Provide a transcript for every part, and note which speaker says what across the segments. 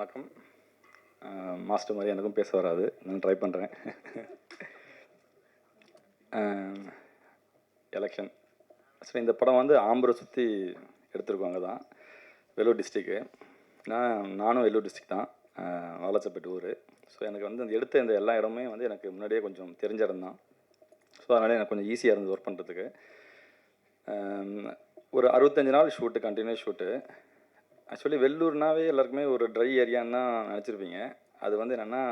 Speaker 1: வணக்கம். மாஸ்டர் மாதிரி எனக்கும் பேச வராது. நான் ட்ரை பண்ணுறேன் எலெக்ஷன் ஆக்சுவலி இந்த படம் வந்து ஆம்பரை சுற்றி எடுத்திருக்கவங்க தான். வேலூர் டிஸ்ட்ரிக்கு நான் நானும் வேலூர் டிஸ்ட்ரிக் தான். வாலச்சப்பேட்டு வாலாச்சப்பேட்டு ஊர். ஸோ எனக்கு வந்து அந்த எடுத்த இந்த எல்லா இடமே வந்து எனக்கு முன்னாடியே கொஞ்சம் தெரிஞ்ச இடம் தான். ஸோ அதனால் எனக்கு கொஞ்சம் ஈஸியாக இருந்தது ஒர்க் பண்ணுறதுக்கு ஒரு அறுபத்தஞ்சு நாள் ஷூட்டு கண்டினியூஸ் ஷூட்டு ஆக்சுவலி வெள்ளூர்னாவே எல்லாருக்குமே ஒரு ட்ரை ஏரியான்னு தான் நினச்சிருப்பீங்க. அது வந்து என்னென்னா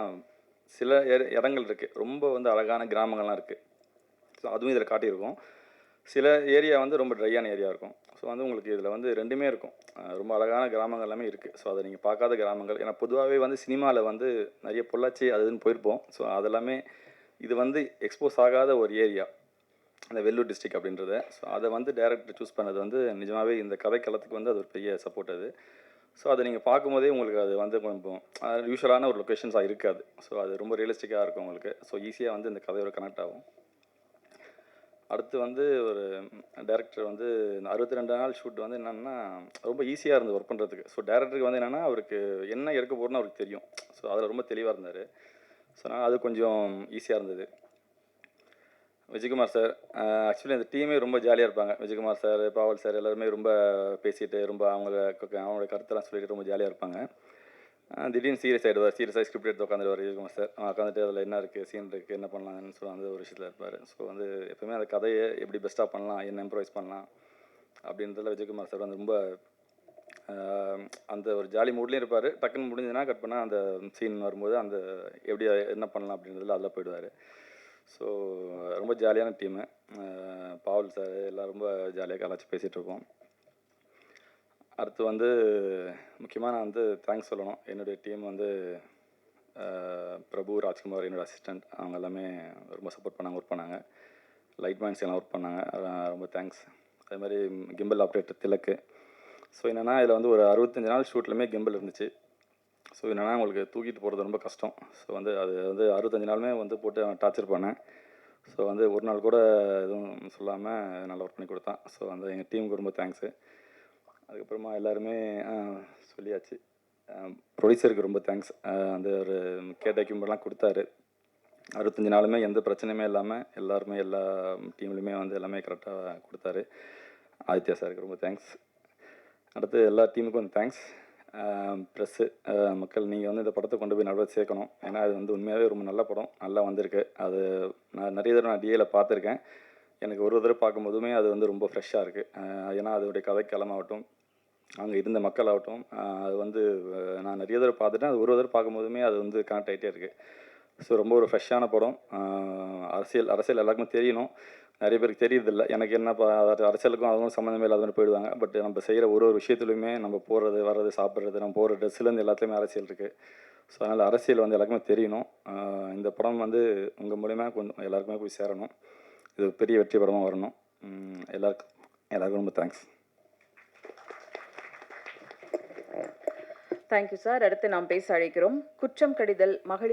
Speaker 1: சில இடங்கள் இருக்குது ரொம்ப வந்து அழகான கிராமங்கள்லாம் இருக்குது ஸோ அதுவும் இதில் காட்டியிருக்கோம். சில ஏரியா வந்து ரொம்ப ட்ரையான ஏரியா இருக்கும். ஸோ வந்து உங்களுக்கு இதில் வந்து ரெண்டுமே இருக்கும். ரொம்ப அழகான கிராமங்கள் எல்லாமே இருக்குது ஸோ அதை நீங்கள் பார்க்காத கிராமங்கள். ஏன்னா பொதுவாகவே வந்து சினிமாவில் வந்து நிறைய பொள்ளாச்சி அது இதுன்னு போயிருப்போம். ஸோ அதெல்லாமே இது வந்து எக்ஸ்போஸ் ஆகாத ஒரு ஏரியா. அந்த வெள்ளூர் டிஸ்ட்ரிக் அப்படின்றத. ஸோ அதை வந்து டேரக்டர் சூஸ் பண்ணது வந்து நிஜமாகவே இந்த கதைக்களத்துக்கு வந்து அது ஒரு பெரிய சப்போர்ட் அது. ஸோ அதை நீங்கள் பார்க்கும்போதே உங்களுக்கு அது வந்து கொஞ்சம் யூஸ்வலான ஒரு லொக்கேஷன்ஸாக இருக்காது. ஸோ அது ரொம்ப ரியலிஸ்டிக்காக இருக்கும் உங்களுக்கு. ஸோ ஈஸியாக வந்து இந்த கதையோட கனெக்ட் ஆகும். அடுத்து வந்து ஒரு டேரக்டர் வந்து இந்த அறுபத்தி ரெண்டு நாள் ஷூட் வந்து என்னென்னா ரொம்ப ஈஸியாக இருந்தது ஒர்க் பண்ணுறதுக்கு ஸோ டேரக்டருக்கு வந்து என்னென்னா அவருக்கு என்ன எடுக்க போகிறோன்னு அவருக்கு தெரியும். ஸோ அதில் ரொம்ப தெளிவாக இருந்தார். ஸோ அதனால் அது கொஞ்சம் ஈஸியாக இருந்தது. விஜயகுமார் சார் ஆக்சுவலி அந்த டீமே ரொம்ப ஜாலியாக இருப்பாங்க. விஜயகுமார் சார் பாவல் சார் எல்லாருமே ரொம்ப பேசிட்டு ரொம்ப அவங்கள அவங்களோட கருத்தெல்லாம் சொல்லிட்டு ரொம்ப ஜாலியாக இருப்பாங்க. திடீர்னு சீரியஸ் ஆகிடுவார் சீரியஸாக ஸ்கிரிப்ட் எடுத்து உட்காந்துருவார் விஜயகுமார் சார். உட்காந்துட்டு அதில் என்ன இருக்குது சீன் இருக்குது என்ன பண்ணலாம்னு சொல்லி அந்த ஒரு விஷயத்தில் இருப்பார். ஸோ வந்து எப்பவுமே அந்த கதையை எப்படி பெஸ்ட்டாக பண்ணலாம் என்ன இம்ப்ரவைஸ் பண்ணலாம் அப்படின்றதுல விஜயகுமார் சார் வந்து ரொம்ப அந்த ஒரு ஜாலி மூட்லேயும் இருப்பார். டக்குன்னு முடிஞ்சதுன்னா கட் பண்ணால் அந்த சீன் வரும்போது அந்த எப்படி என்ன பண்ணலாம் அப்படின்றதுல அதில் போயிடுவார். ஸோ ரொம்ப ஜாலியான டீமு பாவல் சார் எல்லாம் ரொம்ப ஜாலியாக கலாச்சி பேசிகிட்டுருக்கோம் அடுத்து வந்து முக்கியமாக நான் வந்து தேங்க்ஸ் சொல்லணும். என்னுடைய டீம் வந்து பிரபு ராஜ்குமார் என்னோடய அசிஸ்டண்ட் அவங்க எல்லாமே ரொம்ப சப்போர்ட் பண்ணாங்க ஒர்க் பண்ணாங்க. லைட் மேன்ஸ் எல்லாம் ஒர்க் பண்ணாங்க. ரொம்ப தேங்க்ஸ் அதே மாதிரி கிம்பிள் ஆப்ரேட்டர் திலக்கு. ஸோ என்னென்னா இதில் வந்து ஒரு அறுபத்தஞ்சு நாள் ஷூட்லையுமே கிம்பிள் இருந்துச்சு. ஸோ என்னென்னா உங்களுக்கு தூக்கிட்டு போகிறது ரொம்ப கஷ்டம். ஸோ வந்து அது வந்து அறுபத்தஞ்சு நாளுமே வந்து போட்டு அவன் டார்ச்சர் பண்ணேன். ஸோ வந்து ஒரு நாள் கூட எதுவும் சொல்லாமல் நல்லா ஒர்க் பண்ணி கொடுத்தான். ஸோ அந்த எங்கள் டீமுக்கு ரொம்ப தேங்க்ஸு அதுக்கப்புறமா எல்லாருமே சொல்லியாச்சு. ப்ரொடியூசருக்கு ரொம்ப தேங்க்ஸ் அந்த ஒரு கேட்ட எக்யூப்மெண்ட்லாம் கொடுத்தாரு. அறுபத்தஞ்சு நாளுமே எந்த பிரச்சனையுமே இல்லாமல் எல்லாருமே எல்லா டீம்லையுமே வந்து எல்லாமே கரெக்டாக கொடுத்தாரு. ஆதித்யா சாருக்கு ரொம்ப தேங்க்ஸ் அடுத்து எல்லா டீமுக்கும் வந்து தேங்க்ஸ் ப்ரெஸ்ஸு மக்கள் நீங்கள் வந்து இந்த படத்தை கொண்டு போய் நல்லா சேர்க்கணும். ஏன்னா அது வந்து உண்மையாகவே ரொம்ப நல்ல படம். நல்லா வந்திருக்கு. அது நான் நிறைய தடவை நான் டிஏல பார்த்துருக்கேன். எனக்கு ஒரு தடவை பார்க்கும்போதுமே அது வந்து ரொம்ப ஃப்ரெஷ்ஷாக இருக்குது ஏன்னா அதோடைய கதைக்களமாகட்டும் அங்கே இருந்த மக்களாகட்டும் அது வந்து நான் நிறைய தடவை பார்த்துட்டேன். அது ஒரு தடவை பார்க்கும்போதுமே அது வந்து கனெக்ட் ஆகிட்டே இருக்குது ஸோ ரொம்ப ஒரு ஃப்ரெஷ்ஷான படம். அரசியல் அரசியல் எல்லாருக்குமே தெரியணும். நிறைய பேருக்கு தெரியுதில்ல எனக்கு என்ன ப- அரசியலுக்கும் அதுவும் சம்மந்தமே இல்லாத மாதிரி போயிடுவாங்க. பட் நம்ம செய்கிற ஒரு ஒரு விஷயத்துலையுமே நம்ம போகிறது வர்றது சாப்பிட்றது நம்ம போகிற ட்ரெஸ்ஸுலேருந்து எல்லாத்துலேயுமே அரசியல் இருக்குது ஸோ அதனால் அரசியல் வந்து எல்லாருக்குமே தெரியணும். இந்த படம் வந்து உங்கள் மூலிமா கொஞ்சம் எல்லாருக்குமே போய் சேரணும். இது ஒரு பெரிய வெற்றி படமாக வரணும். எல்லாருக்கும் எல்லாருக்கும் ரொம்ப தேங்க்ஸ்
Speaker 2: தேங்க்யூ சார் அடுத்து நாம் பேச அழைக்கிறோம். குற்றம் கடிதல் மகளிர்